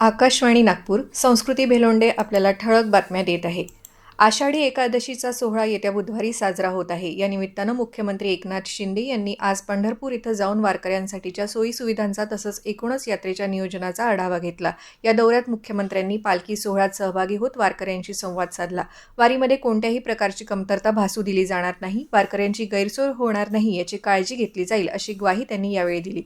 आकाशवाणी नागपूर संस्कृती भेलोंडे आपल्याला ठळक बातम्या देत आहे. आषाढी एकादशीचा सोहळा येत्या बुधवारी साजरा होत आहे. या निमित्तानं मुख्यमंत्री एकनाथ शिंदे यांनी आज पंढरपूर इथं जाऊन वारकऱ्यांसाठीच्या सोयीसुविधांचा तसंच एकूणच यात्रेच्या नियोजनाचा आढावा घेतला. या दौऱ्यात मुख्यमंत्र्यांनी पालखी सोहळ्यात सहभागी होत वारकऱ्यांशी संवाद साधला. वारीमध्ये कोणत्याही प्रकारची कमतरता भासू दिली जाणार नाही. वारकऱ्यांची गैरसोय होणार नाही याची काळजी घेतली जाईल अशी ग्वाही त्यांनी यावेळी दिली.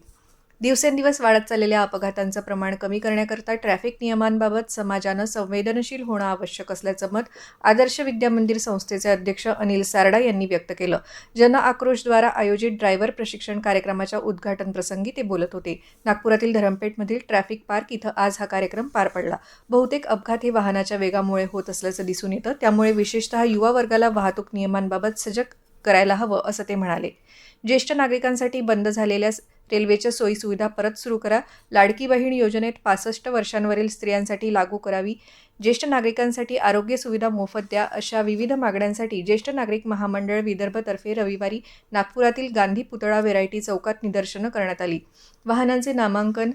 दिवसेंदिवस वाढत चाललेल्या अपघातांचं प्रमाण कमी करण्याकरता ट्रॅफिक नियमांबाबत समाजानं संवेदनशील होणं आवश्यक असल्याचं मत आदर्श विद्या मंदिर संस्थेचे अध्यक्ष अनिल सारडा यांनी व्यक्त केलं. जन आक्रोशद्वारा आयोजित ड्रायव्हर प्रशिक्षण कार्यक्रमाच्या उद्घाटन प्रसंगी ते बोलत होते. नागपुरातील धरमपेठमधील ट्रॅफिक पार्क इथं आज हा कार्यक्रम पार पडला. बहुतेक अपघात हे वाहनाच्या वेगामुळे होत असल्याचं दिसून येतं. त्यामुळे विशेषतः युवा वर्गाला वाहतूक नियमांबाबत सजग करायला हवं असं ते म्हणाले. ज्येष्ठ नागरिकांसाठी बंद झालेल्या रेल्वेच्या सोयीसुविधा परत सुरू करा. लाडकी बहीण योजनेत पासष्ट वर्षांवरील स्त्रियांसाठी लागू करावी. ज्येष्ठ नागरिकांसाठी आरोग्य सुविधा मोफत द्या अशा विविध मागण्यांसाठी ज्येष्ठ नागरिक महामंडळ विदर्भतर्फे रविवारी नागपुरातील गांधी पुतळा व्हेरायटी चौकात निदर्शनं करण्यात आली. वाहनांचे नामांकन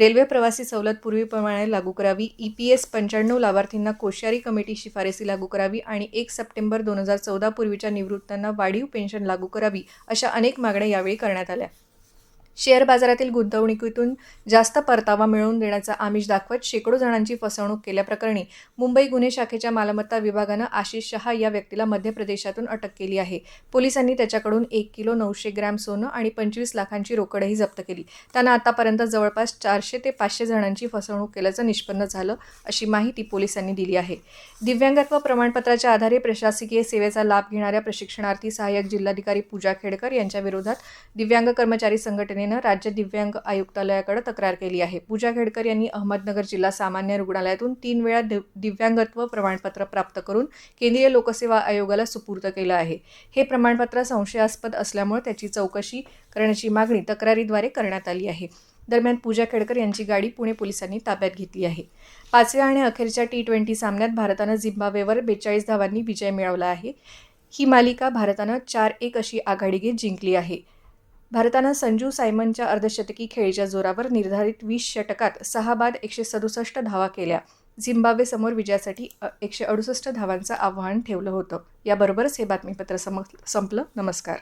रेल्वे प्रवासी सवलत पूर्वीप्रमाणे लागू करावी. ई पी एस पंच्याण्णव लाभार्थींना कोश्यारी कमिटी शिफारसी लागू करावी आणि एक सप्टेंबर दोन हजार चौदा पूर्वीच्या निवृत्तांना वाढीव पेन्शन लागू करावी अशा अनेक मागण्या यावेळी करण्यात आल्या. शेअर बाजारातील गुंतवणुकीतून जास्त परतावा मिळवून देण्याचा आमिष दाखवत शेकडो जणांची फसवणूक केल्याप्रकरणी मुंबई गुन्हे शाखेच्या मालमत्ता विभागानं आशिष शहा या व्यक्तीला मध्य प्रदेशातून अटक केली आहे. पोलिसांनी त्याच्याकडून एक किलो नऊशे ग्रॅम सोनं आणि पंचवीस लाखांची रोकडही जप्त केली. त्यानं आतापर्यंत जवळपास चारशे ते पाचशे जणांची फसवणूक केल्याचं निष्पन्न झालं अशी माहिती पोलिसांनी दिली आहे. दिव्यांगत्व प्रमाणपत्राच्या आधारे प्रशासकीय सेवेचा लाभ घेणाऱ्या प्रशिक्षणार्थी सहाय्यक जिल्हाधिकारी पूजा खेडकर यांच्या विरोधात दिव्यांग कर्मचारी संघटनेनं राज्य दिव्यांग आयुक्तालयाकडे तक्रार केली आहे. पूजा खेडकर यांनी अहमदनगर जिल्हा सामान्य रुग्णालयातून तीन वेळा दिव दिव्यांगत्व प्रमाणपत्र प्राप्त करून केंद्रीय लोकसेवा आयोगाला सुपूर्द केलं आहे. हे प्रमाणपत्र संशयास्पद असल्यामुळे त्याची चौकशी करण्याची मागणी तक्रारीद्वारे करण्यात आली आहे. दरम्यान पूजा खेडकर यांची गाडी पुणे पोलिसांनी ताब्यात घेतली आहे. पाचव्या आणि अखेरच्या टी ट्वेंटी सामन्यात भारतानं झिम्बाब्वेवर बेचाळीस धावांनी विजय मिळवला आहे. ही मालिका भारतानं चार एक अशी आघाडी घेत जिंकली आहे. भारतानं संजू सायमनच्या अर्धशतकी खेळीच्या जोरावर निर्धारित वीस षटकात सहा बाद एकशे सदुसष्ट धावा केल्या. झिम्बाब्वेसमोर विजयासाठी एकशे अडुसष्ट धावांचं आव्हान ठेवलं होतं. याबरोबरच हे बातमीपत्र सम संपलं. नमस्कार.